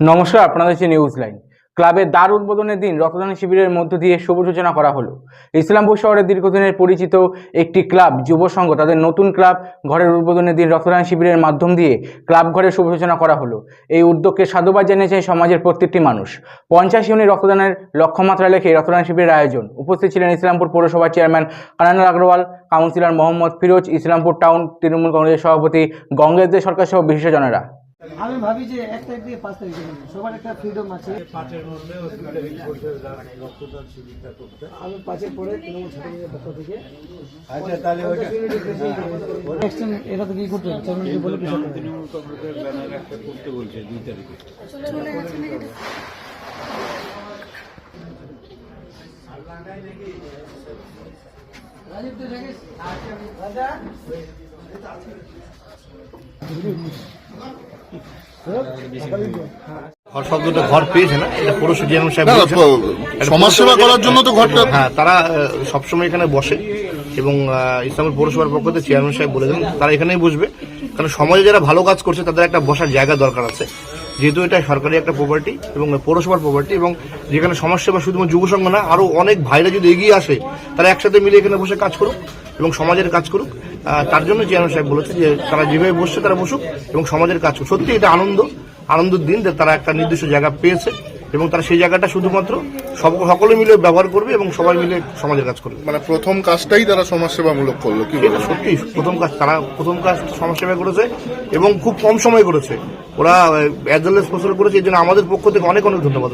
নমস্কার, আপনাদের হচ্ছে নিউজ লাইন ক্লাবের দ্বার উদ্বোধনের দিন রক্তদান শিবিরের মধ্য দিয়ে শুভ সূচনা করা হলো। ইসলামপুর শহরের দীর্ঘদিনের পরিচিত একটি ক্লাব, যুব সংঘ, তাদের নতুন ক্লাব ঘরের উদ্বোধনের দিন রক্তদান শিবিরের মাধ্যম দিয়ে ক্লাব ঘরের শুভ সূচনা করা হলো। এই উদ্যোগকে সাধুবাদ জানিয়েছেন সমাজের প্রত্যেকটি মানুষ। পঞ্চাশ ইউনিট রক্তদানের লক্ষ্যমাত্রা এই রক্তদান শিবিরের আয়োজন। উপস্থিত ছিলেন ইসলামপুর পৌরসভার chairman Kananul Agarwal, councillor Mohammad Firoz, Islampur town Trinamool কংগ্রেসের সভাপতি গঙ্গেশ সরকার সহ বিশিষ্টজনেরা আমি ভাবি যে এক তারিখ থেকে পাঁচ তারিখ সবার একটা ফ্রিডম আছে। আমি পাঁচের পরে তৃণমূল পক্ষ থেকে আচ্ছা তাহলে ওইটা নেক্সট টাইম এটা তো কি করতে হবে? বলে কিছু করতে হবে। তৃণমূল কংগ্রেসের ব্যানার একটা করতে বলছে দুই তারিখে। ঘর শব্দটা ঘর পেয়েছে না? এটা পুরো চেয়ারম্যান সাহেব। সমাজসেবা করার জন্য তো ঘরটা হ্যাঁ তারা সবসময় এখানে বসে এবং আহ, ইসলামের পৌরসভার পক্ষ থেকে চেয়ারম্যান সাহেব বলেছেন তারা এখানেই বসবে। কারণ সমাজে যারা ভালো কাজ করছে তাদের একটা বসার জায়গা দরকার আছে। যেহেতু এটা সরকারি একটা প্রপার্টি এবং পৌরসভার প্রপার্টি এবং যেখানে সমাজসেবা শুধুমাত্র যুব সংঘ না আরও অনেক ভাইরা যদি এগিয়ে আসে তারা একসাথে মিলে এখানে বসে কাজ করুক এবং সমাজের কাজ করুক। তার জন্য চেয়ারম্যান সাহেব বলেছে যে তারা যেভাবে বসছে তারা বসুক এবং সমাজের কাজ সত্যি এটা আনন্দ আনন্দের দিন যে তারা একটা নির্দিষ্ট জায়গা পেয়েছে এবং তারা সেই জায়গাটা শুধুমাত্র সব- সকলে মিলে ব্যবহার করবে এবং সবাই মিলে সমাজের কাজ করবে। মানে প্রথম কাজটাই তারা সমাজসেবামূলক করল কি সত্যি প্রথম কাজ তারা প্রথম কাজ সমাজসেবা করেছে এবং খুব কম সময় করেছে। ওরা অ্যাজ ওয়েল করেছে এই জন্য আমাদের পক্ষ থেকে অনেক অনেক ধন্যবাদ।